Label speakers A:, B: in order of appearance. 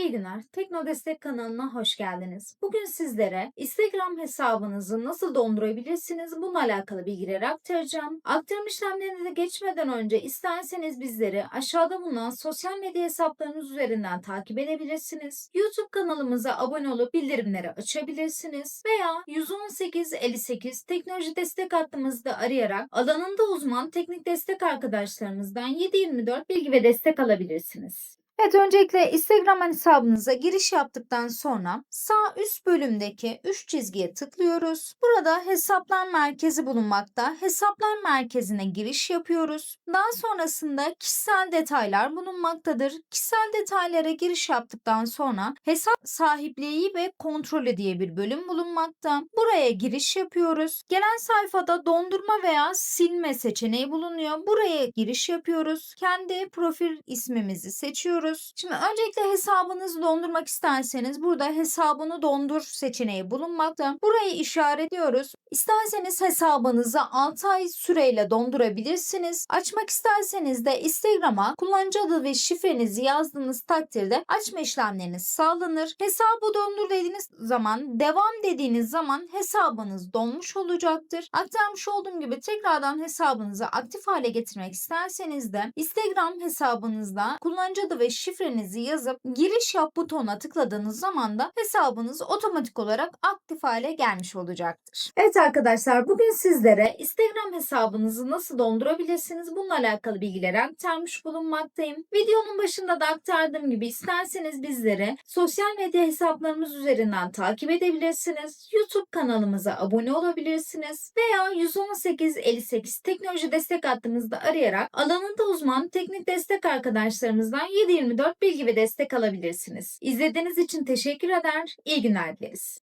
A: İyi günler. Tekno Destek kanalına hoş geldiniz. Bugün sizlere Instagram hesabınızı nasıl dondurabilirsiniz bununla alakalı bilgileri aktaracağım. Aktarım işlemlerine de geçmeden önce isterseniz bizleri aşağıda bulunan sosyal medya hesaplarımız üzerinden takip edebilirsiniz. YouTube kanalımıza abone olup bildirimleri açabilirsiniz. Veya 118 58 teknoloji destek hattımızda arayarak alanında uzman teknik destek arkadaşlarımızdan 724 bilgi ve destek alabilirsiniz. Evet öncelikle Instagram hesabınıza giriş yaptıktan sonra sağ üst bölümdeki 3 çizgiye tıklıyoruz. Burada hesaplar merkezi bulunmakta. Hesaplar merkezine giriş yapıyoruz. Daha sonrasında kişisel detaylar bulunmaktadır. Kişisel detaylara giriş yaptıktan sonra hesap sahipliği ve kontrolü diye bir bölüm bulunmakta. Buraya giriş yapıyoruz. Gelen sayfada dondurma veya silme seçeneği bulunuyor. Buraya giriş yapıyoruz. Kendi profil ismimizi seçiyoruz. Şimdi öncelikle hesabınızı dondurmak isterseniz burada hesabını dondur seçeneği bulunmakta. Burayı işaretliyoruz. İsterseniz hesabınızı 6 ay süreyle dondurabilirsiniz. Açmak isterseniz de Instagram'a kullanıcı adı ve şifrenizi yazdığınız takdirde açma işlemleriniz sağlanır. Hesabı dondur dediğiniz zaman devam dediğiniz zaman hesabınız donmuş olacaktır. Aktarmış olduğum gibi tekrardan hesabınızı aktif hale getirmek isterseniz de Instagram hesabınızda kullanıcı adı ve şifrenizi yazıp giriş yap butonuna tıkladığınız zaman da hesabınız otomatik olarak aktif hale gelmiş olacaktır. Evet arkadaşlar bugün sizlere Instagram hesabınızı nasıl dondurabilirsiniz bununla alakalı bilgileri aktarmış bulunmaktayım. Videonun başında da aktardığım gibi isterseniz bizleri sosyal medya hesaplarımız üzerinden takip edebilirsiniz. YouTube kanalımıza abone olabilirsiniz veya 118 58 teknoloji destek hattımızda arayarak alanında uzman teknik destek arkadaşlarımızdan 724 bilgi ve destek alabilirsiniz. İzlediğiniz için teşekkür eder. İyi günler dileriz.